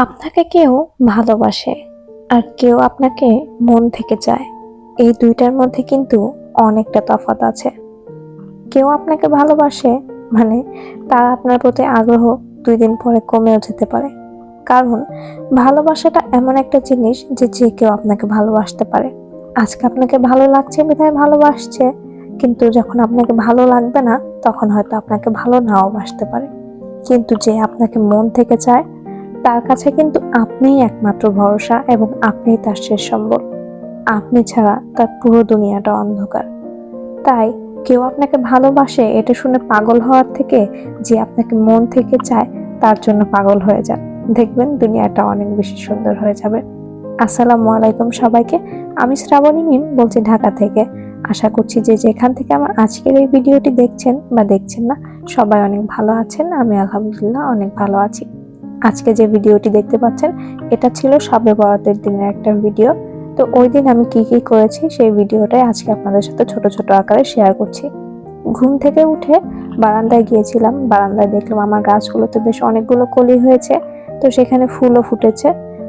আপনাকে কেউ ভালোবাসে আর কেউ আপনাকে মন থেকে চায়। এই দুইটার মধ্যে কিন্তু অনেকটা তফাৎ আছে। কেউ আপনাকে ভালোবাসে মানে তার আপনার প্রতি আগ্রহ দুই দিন পরে কমেও যেতে পারে। কারণ ভালোবাসাটা এমন একটা জিনিস যে যে কেউ আপনাকে ভালোবাসতে পারে। আজকে আপনাকে ভালো লাগছে বিধায় ভালোবাসছে, কিন্তু যখন আপনাকে ভালো লাগবে না, তখন হয়তো আপনাকে ভালো নাও বাসতে পারে। কিন্তু যে আপনাকে মন থেকে চায় তার কাছে কিন্তু আপনিই একমাত্র ভরসা এবং আপনিই তার শেষ সম্বল। আপনি ছাড়া তার পুরো দুনিয়াটা অন্ধকার। তাই কেউ আপনাকে ভালোবাসে এটা শুনে পাগল হওয়ার থেকে যে আপনাকে মন থেকে চায় তার জন্য পাগল হয়ে যান। দেখবেন দুনিয়াটা অনেক বেশি সুন্দর হয়ে যাবে। আসসালামু আলাইকুম সবাইকে। আমি শ্রাবণী মিম বলছি ঢাকা থেকে। আশা করছি যে যেখান থেকে আমার আজকের এই ভিডিওটি দেখছেন বা দেখছেন না, সবাই অনেক ভালো আছেন। আমি আলহামদুলিল্লাহ অনেক ভালো আছি। আজকে যে ভিডিওটি দেখতে পাচ্ছেন, এটা ছিল সবে বরাতের দিনের একটা ভিডিও। তো ওই দিন আমি কি কি করেছি, সেই ভিডিওটাই আজকে আপনাদের সাথে ছোট ছোট আকারে শেয়ার করছি। ঘুম থেকে উঠে বারান্দায় গিয়েছিলাম, বারান্দায় দেখলাম আমার গাছগুলোতে বেশ অনেকগুলো কলি হয়েছে। তো সেখানে ফুলও ফুটেছে,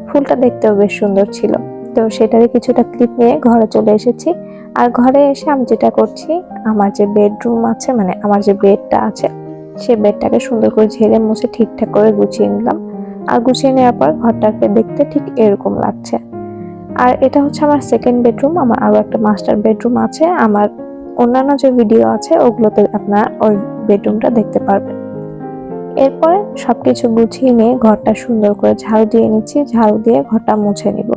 ফুলটা দেখতেও বেশ সুন্দর ছিল। তো সেটারই কিছুটা ক্লিপ নিয়ে ঘরে চলে এসেছি। আর ঘরে এসে আমি যেটা করছি, আমার যে বেডরুম আছে মানে আমার যে বেডটা আছে সেই বেডটাকে সুন্দর করে ঝেড়ে মুছে ঠিকঠাক করে গুছিয়ে নিলাম। আর গুছিয়ে নেওয়ার পর ঘরটাকে দেখতে ঠিক এরকম লাগছে। আর এটা হচ্ছে আমার সেকেন্ড বেডরুম আমার আরও একটা মাস্টার বেডরুম আছে। আমার অন্যান্য যে ভিডিও আছে, ওগুলোতে আপনারা ওই বেডরুমটা দেখতে পারবেন। এরপরে সবকিছু গুছিয়ে নিয়ে ঘরটা সুন্দর করে ঝাড়ু দিয়ে নিচ্ছি, ঝাড়ু দিয়ে ঘরটা মুছে নিব।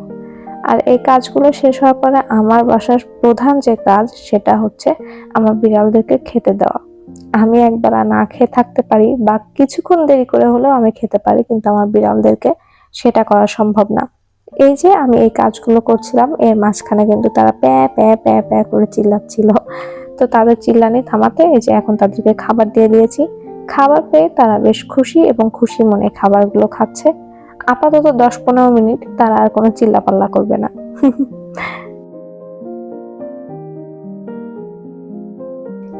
আর এই কাজগুলো শেষ হওয়ার পরে আমার বাসার প্রধান যে কাজ, সেটা হচ্ছে আমার বিড়ালদেরকে খেতে দেওয়া। আমি একবেলা না খেয়ে থাকতে পারি বা কিছুক্ষণ দেরি করে হলেও আমি খেতে পারি, কিন্তু আমার বিড়ালদেরকে সেটা করা সম্ভব না। এই যে আমি এই কাজগুলো করছিলাম, এর মাঝখানে কিন্তু তারা প্যা প্যা প্যা প্যা করে চিল্লাচ্ছিল। তো তাদের চিল্লানি থামাতে এই যে এখন তাদেরকে খাবার দিয়ে দিয়েছি। খাবার পেয়ে তারা বেশ খুশি এবং খুশি মনে খাবারগুলো খাচ্ছে। আপাতত দশ পনেরো মিনিট তারা আর কোনো চিল্লাপাল্লা করবে না।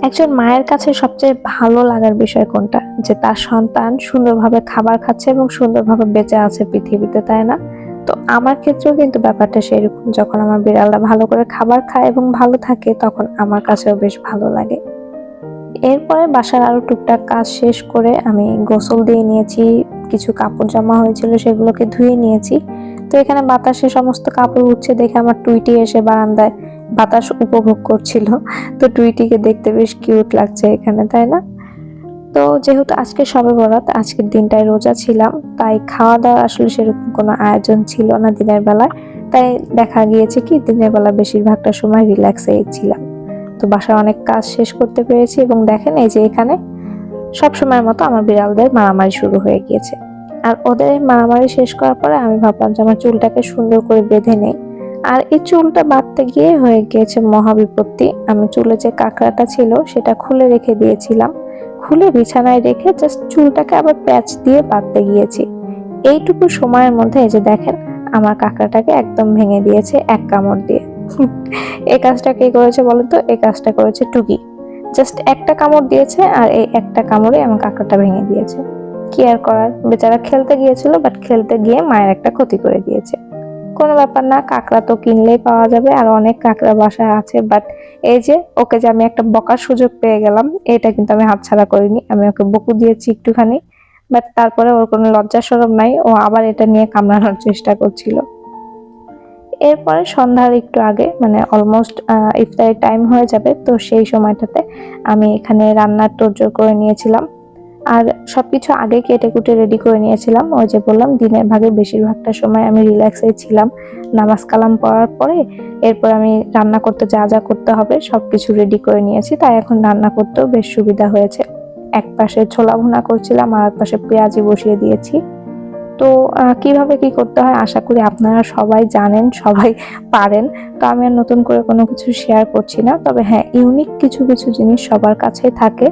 একজন মায়ের কাছে সবচেয়ে ভালো লাগার বিষয় কোনটা? যে তার সন্তান সুন্দরভাবে খাবার খাচ্ছে এবং সুন্দরভাবে বেঁচে আছে পৃথিবীতে, তাই না? তো আমার ক্ষেত্রেও কিন্তু ব্যাপারটা সেরকম। যখন আমার বিড়ালটা ভালো করে খাবার খায় এবং ভালো থাকে, তখন আমার কাছেও বেশ ভালো লাগে। এরপরে বাসার আরও টুকটাক কাজ শেষ করে আমি গোসল দিয়ে নিয়েছি, কিছু কাপড় জমা হয়েছিল সেগুলোকে ধুয়ে নিয়েছি। তো এখানে বাতাসে সমস্ত কাপড় উঠছে দেখে আমার টুইটি এসে বারান্দায় বাতাস উপভোগ করছিল। তো টুইটিকে দেখতে বেশ কিউট লাগছে এখানে, তাই না? তো যেহেতু আজকে সবে বরাত, আজকের দিনটায় রোজা ছিলাম, তাই খাওয়া দাওয়া আসলে সেরকম কোনো আয়োজন ছিল না দিনের বেলায়। তাই দেখা গিয়েছে কি, দিনের বেলা বেশিরভাগটা সময় রিল্যাক্সে ছিলাম। তো বাসায় অনেক কাজ শেষ করতে পেরেছি এবং দেখেন এই যে এখানে সব সময়ের মতো আমার বিড়ালদের মারামারি শুরু হয়ে গিয়েছে। আর ওদের মারামারি শেষ করার পরে আমি ভাবলাম যে আমার চুলটাকে সুন্দর করে বেঁধে নেই। আর এই চুলটা বাঁধতে গিয়ে হয়ে গিয়েছে মহাবিপত্তি। আমি চুলে যে কাঁকড়াটা ছিল, সেটা খুলে রেখে দিয়েছিলাম। খুলে বিছানায় রেখে জাস্ট চুলটাকে আবার প্যাচ দিয়ে বাঁধতে গিয়েছি। এইটুকু সময়ের মধ্যে এই যে দেখেন, আমার কাঁকড়াটাকে একদম ভেঙে দিয়েছে এক কামড় দিয়ে। এই কাজটা কে করেছে বলেন তো? এই কাজটা করেছে টুকি। জাস্ট একটা কামড় দিয়েছে আর এই একটা কামড়ে আমার কাঁকড়াটা ভেঙে দিয়েছে। কি আর করার? বেচারা খেলতে গিয়েছিল বাট খেলতে গিয়ে মায়ের একটা ক্ষতি করে দিয়েছে। কোনো ব্যাপার না, কাঁকড়া তো কিনলেই পাওয়া যাবে, আর অনেক কাঁকড়া বাসায় আছে বাট এই যে ওকে যে আমি একটা বকার সুযোগ পেয়ে গেলাম, এটা কিন্তু আমি হাতছাড়া করিনি, আমি ওকে বকু দিয়েছি একটুখানি বাট তারপরে ওর কোনো লজ্জা সরব নাই, ও আবার এটা নিয়ে কামড়ানোর চেষ্টা করছিল। এরপরে সন্ধ্যার একটু আগে মানে অলমোস্ট ইফতারের টাইম হয়ে যাবে, তো সেই সময়টাতে আমি এখানে রান্নার তোড়জোড় করে নিয়েছিলাম। আর সব কিছু আগে কেটে কুটে রেডি করে নিয়েছিলাম। ওই যে বললাম, দিনের ভাগে বেশিরভাগটা সময় আমি রিল্যাক্সে ছিলাম। নামাজ কালাম পড়ার পরে এরপর আমি রান্না করতে যা যা করতে হবে সব কিছু রেডি করে নিয়েছি। তাই এখন রান্না করতেও বেশ সুবিধা হয়েছে। এক পাশে ছোলা ভুনা করছিলাম, আর এক পাশে পেঁয়াজি বসিয়ে দিয়েছি। তো কীভাবে কি করতে হয় আশা করি আপনারা সবাই জানেন, সবাই পারেন। তো আমি আর নতুন করে কোনো কিছু শেয়ার করছি না। তবে হ্যাঁ ইউনিক কিছু কিছু জিনিস সবার কাছেই থাকে।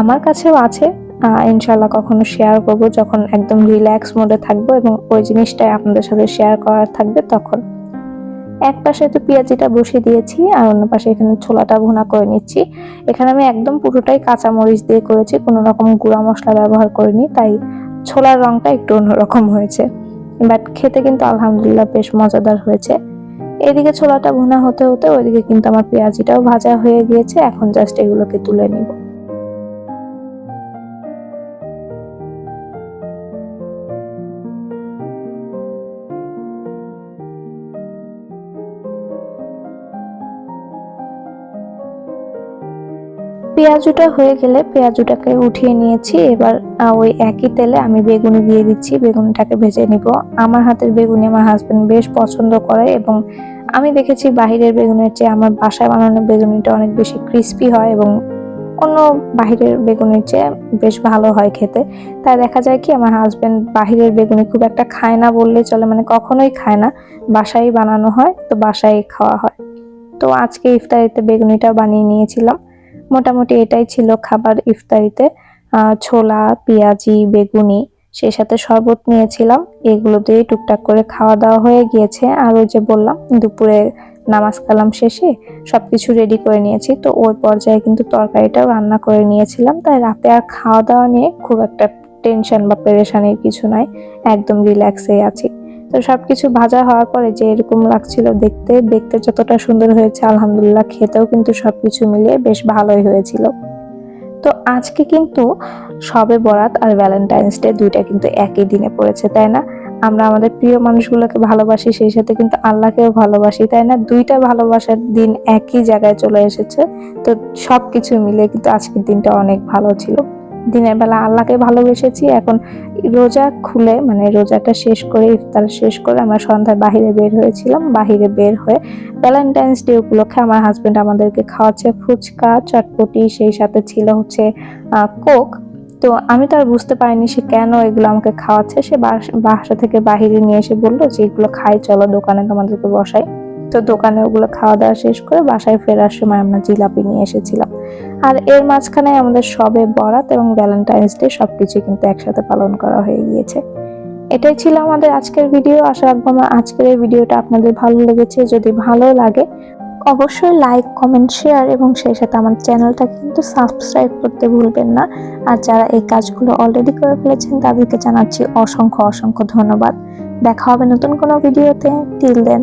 আমার কাছেও আছে। ইনশাল্লাহ কখনো শেয়ার করব যখন একদম রিল্যাক্স মোডে থাকব এবং ওই জিনিসটাই আপনাদের সাথে শেয়ার করার থাকবে তখন। এক পাশে তো পেঁয়াজিটা বসিয়ে দিয়েছি আর অন্য পাশে এখানে ছোলাটা ভুনা করে নিচ্ছি। এখানে আমি একদম পুরোটাই কাঁচা মরিচ দিয়ে করেছি, কোনো রকম গুঁড়া মশলা ব্যবহার করিনি, তাই ছোলার রংটা একটু অন্যরকম হয়েছে। বাট খেতে কিন্তু আলহামদুলিল্লাহ বেশ মজাদার হয়েছে। এদিকে ছোলাটা ভুনা হতে হতে ওইদিকে কিন্তু আমার পেঁয়াজিটাও ভাজা হয়ে গিয়েছে, এখন জাস্ট এগুলোকে তুলে নিব। পেঁয়াজুটা হয়ে গেলে পেঁয়াজুটাকে উঠিয়ে নিয়েছি। এবার ওই একই তেলে আমি বেগুনি দিয়ে দিচ্ছি। বেগুনিটাকে ভেজে নিব। আমার হাতের বেগুনি আমার হাজবেন্ড বেশ পছন্দ করে এবং আমি দেখেছি বাহিরের বেগুনের চেয়ে আমার বাসায় বানানো বেগুনিটা অনেক বেশি ক্রিস্পি হয় এবং অন্য বাহিরের বেগুনের চেয়ে বেশ ভালো হয় খেতে। তাই দেখা যায় কি, আমার হাজবেন্ড বাহিরের বেগুনি খুব একটা খায় না বললে চলে মানে কখনোই খায় না। বাসায় বানানো হয়, তো বাসায় খাওয়া হয়। তো আজকে ইফতারিতে বেগুনিটাও বানিয়ে নিয়েছিলাম। মোটামুটি এটাই ছিল খাবার ইফতারিতে। ছোলা, পেঁয়াজি, বেগুনি, সেই সাথে শরবত নিয়েছিলাম। এগুলো দিয়ে টুকটাক করে খাওয়া দাওয়া হয়ে গিয়েছে। আর ওই যে বললাম, দুপুরে নামাজ কালাম শেষে সব কিছু রেডি করে নিয়েছি। তো ওই পর্যায়ে কিন্তু তরকারিটাও রান্না করে নিয়েছিলাম। তাই রাতে আর খাওয়া দাওয়া নিয়ে খুব একটা টেনশন বা পেরেশানির কিছু নয় একদম রিল্যাক্সে আছি। তো সবকিছু ভাজা হওয়ার পরে যে এরকম লাগছিল দেখতে দেখতে যতটা সুন্দর হয়েছে, আলহামদুলিল্লাহ খেতেও কিন্তু সবকিছু মিলিয়ে বেশ ভালোই হয়েছিল। তো আজকে কিন্তু সবে বরাত আর ভ্যালেন্টাইন্স ডে দুইটা কিন্তু একই দিনে পড়েছে, তাই না? আমরা আমাদের প্রিয় মানুষগুলোকে ভালোবাসি, সেই সাথে কিন্তু আল্লাহকেও ভালোবাসি, তাই না? দুইটা ভালোবাসার দিন একই জায়গায় চলে এসেছে, তো সব কিছু মিলে কিন্তু আজকের দিনটা অনেক ভালো ছিল। দিনের বেলা আল্লাহকে ভালোবেসেছি। এখন রোজা খুলে মানে রোজাটা শেষ করে, ইফতার শেষ করে আমরা সন্ধ্যায় বাহিরে বের হয়েছিলাম। বাহিরে বের হয়ে ভ্যালেন্টাইন্স ডে উপলক্ষে আমার হাজবেন্ড আমাদেরকে খাওয়াচ্ছে ফুচকা, চটপটি, সেই সাথে ছিল হচ্ছে কোক। তো আমি তো আর বুঝতে পারিনি সে কেন এগুলো আমাকে খাওয়াচ্ছে। সে বাসা থেকে বাহিরে নিয়ে এসে বলল যে, এগুলো খাই, চলো দোকানে তোমাদেরকে বসাই। তো দোকানে ওগুলো খাওয়া দাওয়া শেষ করে বাসায় ফেরার সময় আমরা জিলাপি নিয়ে এসেছিলাম। আর এর মাঝখানে আমাদের সবে বরাত এবং ভ্যালেন্টাইন্স ডে সবকিছু কিন্তু একসাথে পালন করা হয়ে গিয়েছে। এটাই ছিল আমাদের আজকের ভিডিও। আশা রাখব আমার আজকের এই ভিডিওটা আপনাদের ভালো লেগেছে। যদি ভালো লাগে, অবশ্যই লাইক কমেন্ট শেয়ার এবং সেই সাথে আমার চ্যানেলটা কিন্তু সাবস্ক্রাইব করতে ভুলবেন না। আর যারা এই কাজগুলো অলরেডি করে ফেলেছেন, তাদেরকে জানাচ্ছি অসংখ্য অসংখ্য ধন্যবাদ। দেখা হবে নতুন কোনো ভিডিওতে। Till then